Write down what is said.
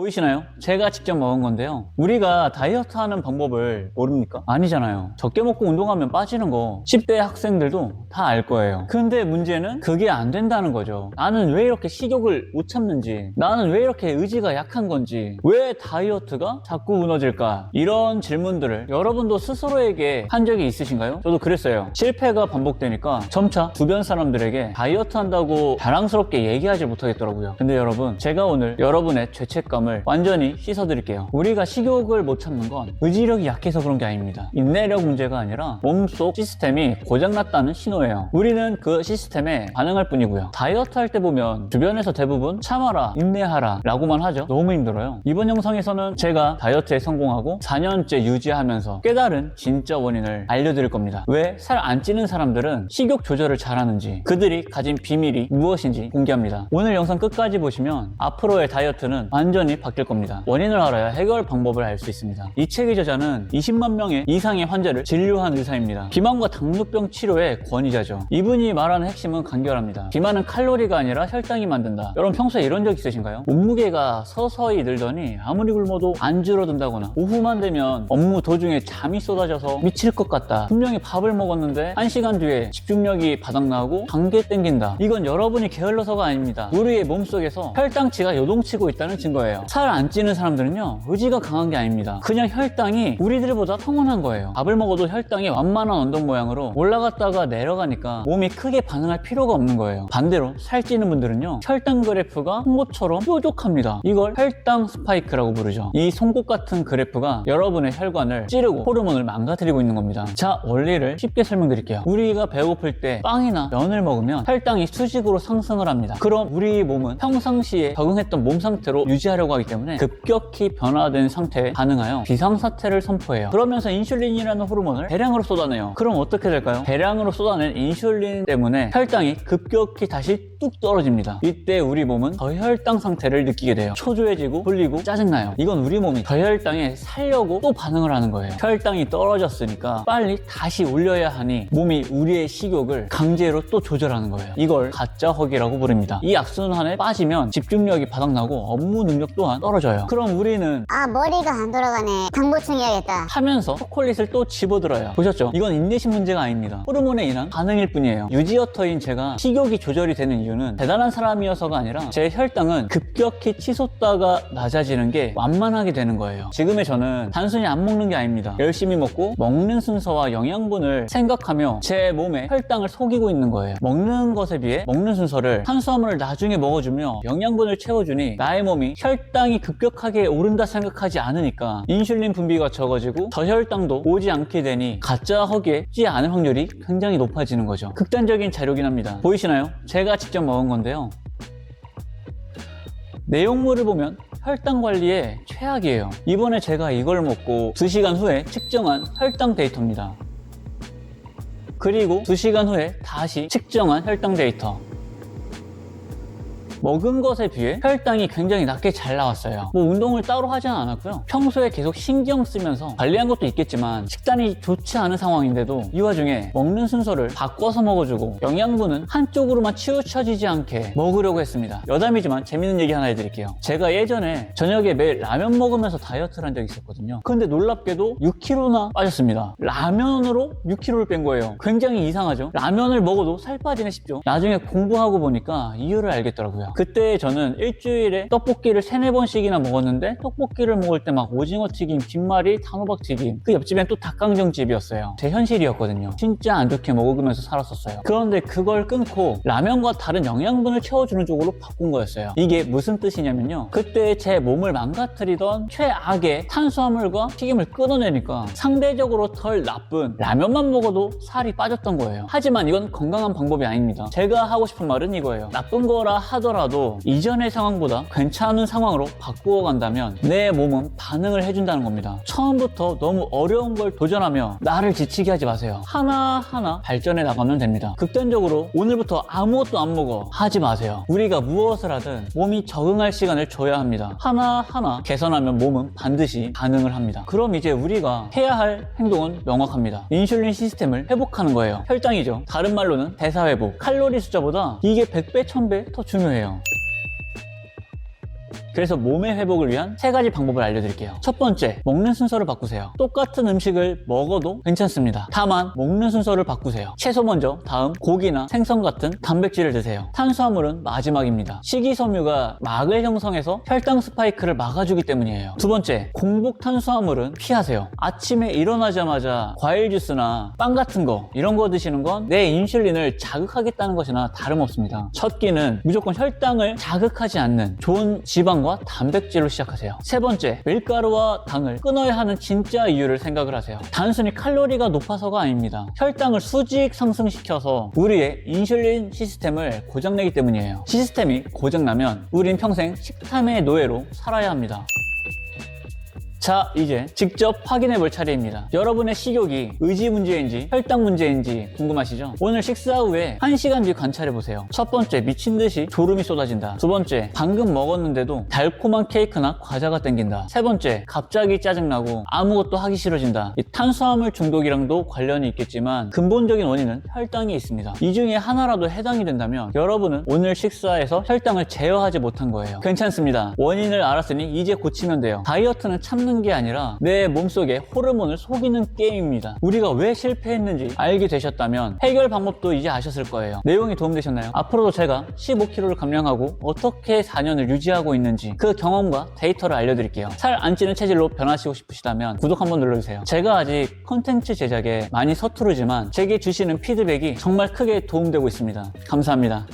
보이시나요? 제가 직접 먹은 건데요. 우리가 다이어트 하는 방법을 모릅니까? 아니잖아요. 적게 먹고 운동하면 빠지는 거 10대 학생들도 다 알 거예요. 근데 문제는 그게 안 된다는 거죠. 나는 왜 이렇게 식욕을 못 참는지, 나는 왜 이렇게 의지가 약한 건지, 왜 다이어트가 자꾸 무너질까? 이런 질문들을 여러분도 스스로에게 한 적이 있으신가요? 저도 그랬어요. 실패가 반복되니까 점차 주변 사람들에게 다이어트 한다고 자랑스럽게 얘기하지 못하겠더라고요. 근데 여러분, 제가 오늘 여러분의 죄책감 을 완전히 씻어드릴게요. 우리가 식욕을 못 참는 건 의지력이 약해서 그런 게 아닙니다. 인내력 문제가 아니라 몸속 시스템이 고장났다는 신호예요. 우리는 그 시스템에 반응할 뿐이고요. 다이어트 할 때 보면 주변에서 대부분 참아라, 인내하라 라고만 하죠. 너무 힘들어요. 이번 영상에서는 제가 다이어트에 성공하고 4년째 유지하면서 깨달은 진짜 원인을 알려드릴 겁니다. 왜 살 안 찌는 사람들은 식욕 조절을 잘하는지 그들이 가진 비밀이 무엇인지 공개합니다. 오늘 영상 끝까지 보시면 앞으로의 다이어트는 완전히 바뀔 겁니다. 원인을 알아야 해결 방법을 알 수 있습니다. 이 책의 저자는 20만 명의 이상의 환자를 진료한 의사입니다. 비만과 당뇨병 치료의 권위자죠. 이분이 말하는 핵심은 간결합니다. 비만은 칼로리가 아니라 혈당이 만든다. 여러분 평소에 이런 적 있으신가요? 몸무게가 서서히 늘더니 아무리 굶어도 안 줄어든다거나 오후만 되면 업무 도중에 잠이 쏟아져서 미칠 것 같다. 분명히 밥을 먹었는데 한시간 뒤에 집중력이 바닥나고 감기 땡긴다. 이건 여러분이 게을러서가 아닙니다. 우리의 몸속에서 혈당치가 요동치고 있다는 증거예요. 살 안 찌는 사람들은요 의지가 강한 게 아닙니다. 그냥 혈당이 우리들보다 평온한 거예요. 밥을 먹어도 혈당이 완만한 언덕 모양으로 올라갔다가 내려가니까 몸이 크게 반응할 필요가 없는 거예요. 반대로 살찌는 분들은요 혈당 그래프가 홍보처럼 뾰족합니다. 이걸 혈당 스파이크라고 부르죠. 이 송곳 같은 그래프가 여러분의 혈관을 찌르고 호르몬을 망가뜨리고 있는 겁니다. 자 원리를 쉽게 설명드릴게요. 우리가 배고플 때 빵이나 면을 먹으면 혈당이 수직으로 상승을 합니다. 그럼 우리 몸은 평상시에 적응했던 몸 상태로 유지하려고 하기 때문에 급격히 변화된 상태에 반응하여 비상사태를 선포해요. 그러면서 인슐린이라는 호르몬을 대량으로 쏟아내요. 그럼 어떻게 될까요? 대량으로 쏟아낸 인슐린 때문에 혈당이 급격히 다시 뚝 떨어집니다. 이때 우리 몸은 저혈당 상태를 느끼게 돼요. 초조해지고 졸리고 짜증나요. 이건 우리 몸이 저혈당에 살려고 또 반응을 하는 거예요. 혈당이 떨어졌으니까 빨리 다시 올려야 하니 몸이 우리의 식욕을 강제로 또 조절하는 거예요. 이걸 가짜 허기라고 부릅니다. 이 악순환에 빠지면 집중력이 바닥나고 업무 능력 또한 떨어져요. 그럼 우리는 아 머리가 안 돌아가네 당 보충 해야겠다 하면서 초콜릿을 또 집어들어요. 보셨죠? 이건 인내심 문제가 아닙니다. 호르몬에 인한 반응일 뿐이에요. 유지어터인 제가 식욕이 조절이 되는 이유는 대단한 사람이어서가 아니라 제 혈당은 급격히 치솟다가 낮아지는 게 완만하게 되는 거예요. 지금의 저는 단순히 안 먹는 게 아닙니다. 열심히 먹고 먹는 순서와 영양분을 생각하며 제 몸의 혈당을 속이고 있는 거예요. 먹는 것에 비해 먹는 순서를 탄수화물을 나중에 먹어주며 영양분을 채워주니 나의 몸이 혈당 이 급격하게 오른다 생각하지 않으니까 인슐린 분비가 적어지고 저혈당도 오지 않게 되니 가짜 허기에 찌지 않을 확률이 굉장히 높아지는 거죠. 극단적인 자료긴 합니다. 보이시나요? 제가 직접 먹은 건데요. 내용물을 보면 혈당 관리에 최악이에요. 이번에 제가 이걸 먹고 2시간 후에 측정한 혈당 데이터입니다. 그리고 2시간 후에 다시 측정한 혈당 데이터. 먹은 것에 비해 혈당이 굉장히 낮게 잘 나왔어요. 뭐 운동을 따로 하지는 않았고요. 평소에 계속 신경 쓰면서 관리한 것도 있겠지만 식단이 좋지 않은 상황인데도 이 와중에 먹는 순서를 바꿔서 먹어주고 영양분은 한쪽으로만 치우쳐지지 않게 먹으려고 했습니다. 여담이지만 재밌는 얘기 하나 해드릴게요. 제가 예전에 저녁에 매일 라면 먹으면서 다이어트를 한 적이 있었거든요. 근데 놀랍게도 6kg나 빠졌습니다. 라면으로 6kg를 뺀 거예요. 굉장히 이상하죠? 라면을 먹어도 살 빠지네 싶죠? 나중에 공부하고 보니까 이유를 알겠더라고요. 그때 저는 일주일에 떡볶이를 세네 번씩이나 먹었는데 떡볶이를 먹을 때 막 오징어 튀김, 김말이, 단호박 튀김 그 옆집엔 또 닭강정 집이었어요. 제 현실이었거든요. 진짜 안 좋게 먹으면서 살았었어요. 그런데 그걸 끊고 라면과 다른 영양분을 채워주는 쪽으로 바꾼 거였어요. 이게 무슨 뜻이냐면요. 그때 제 몸을 망가뜨리던 최악의 탄수화물과 튀김을 끊어내니까 상대적으로 덜 나쁜 라면만 먹어도 살이 빠졌던 거예요. 하지만 이건 건강한 방법이 아닙니다. 제가 하고 싶은 말은 이거예요. 나쁜 거라 하더라도 이전의 상황보다 괜찮은 상황으로 바꾸어 간다면 내 몸은 반응을 해준다는 겁니다. 처음부터 너무 어려운 걸 도전하며 나를 지치게 하지 마세요. 하나하나 발전해 나가면 됩니다. 극단적으로 오늘부터 아무것도 안 먹어 하지 마세요. 우리가 무엇을 하든 몸이 적응할 시간을 줘야 합니다. 하나하나 개선하면 몸은 반드시 반응을 합니다. 그럼 이제 우리가 해야 할 행동은 명확합니다. 인슐린 시스템을 회복하는 거예요. 혈당이죠. 다른 말로는 대사회복. 칼로리 숫자보다 이게 100배, 1000배 더 중요해요. now. 그래서 몸의 회복을 위한 세 가지 방법을 알려드릴게요. 첫 번째, 먹는 순서를 바꾸세요. 똑같은 음식을 먹어도 괜찮습니다. 다만 먹는 순서를 바꾸세요. 채소 먼저, 다음 고기나 생선 같은 단백질을 드세요. 탄수화물은 마지막입니다. 식이섬유가 막을 형성해서 혈당 스파이크를 막아주기 때문이에요. 두 번째, 공복 탄수화물은 피하세요. 아침에 일어나자마자 과일 주스나 빵 같은 거 이런 거 드시는 건 내 인슐린을 자극하겠다는 것이나 다름없습니다. 첫 끼는 무조건 혈당을 자극하지 않는 좋은 지방 과 단백질로 시작하세요. 세 번째, 밀가루와 당을 끊어야 하는 진짜 이유를 생각을 하세요. 단순히 칼로리가 높아서가 아닙니다. 혈당을 수직 상승시켜서 우리의 인슐린 시스템을 고장내기 때문이에요. 시스템이 고장나면 우린 평생 식탐의 노예로 살아야 합니다. 자, 이제 직접 확인해 볼 차례입니다. 여러분의 식욕이 의지 문제인지 혈당 문제인지 궁금하시죠? 오늘 식사 후에 1시간 뒤 관찰해 보세요. 첫 번째, 미친 듯이 졸음이 쏟아진다. 두 번째, 방금 먹었는데도 달콤한 케이크나 과자가 땡긴다. 세 번째, 갑자기 짜증나고 아무것도 하기 싫어진다. 이 탄수화물 중독이랑도 관련이 있겠지만 근본적인 원인은 혈당이 있습니다. 이 중에 하나라도 해당이 된다면 여러분은 오늘 식사에서 혈당을 제어하지 못한 거예요. 괜찮습니다. 원인을 알았으니 이제 고치면 돼요. 다이어트는 참는 게 아니라 내 몸속에 호르몬을 속이는 게임입니다. 우리가 왜 실패했는지 알게 되셨다면 해결 방법도 이제 아셨을 거예요. 내용이 도움되셨나요? 앞으로도 제가 15kg를 감량하고 어떻게 4년을 유지하고 있는지 그 경험과 데이터를 알려드릴게요. 살 안 찌는 체질로 변하시고 싶으시다면 구독 한번 눌러주세요. 제가 아직 컨텐츠 제작에 많이 서투르지만 제게 주시는 피드백이 정말 크게 도움되고 있습니다. 감사합니다.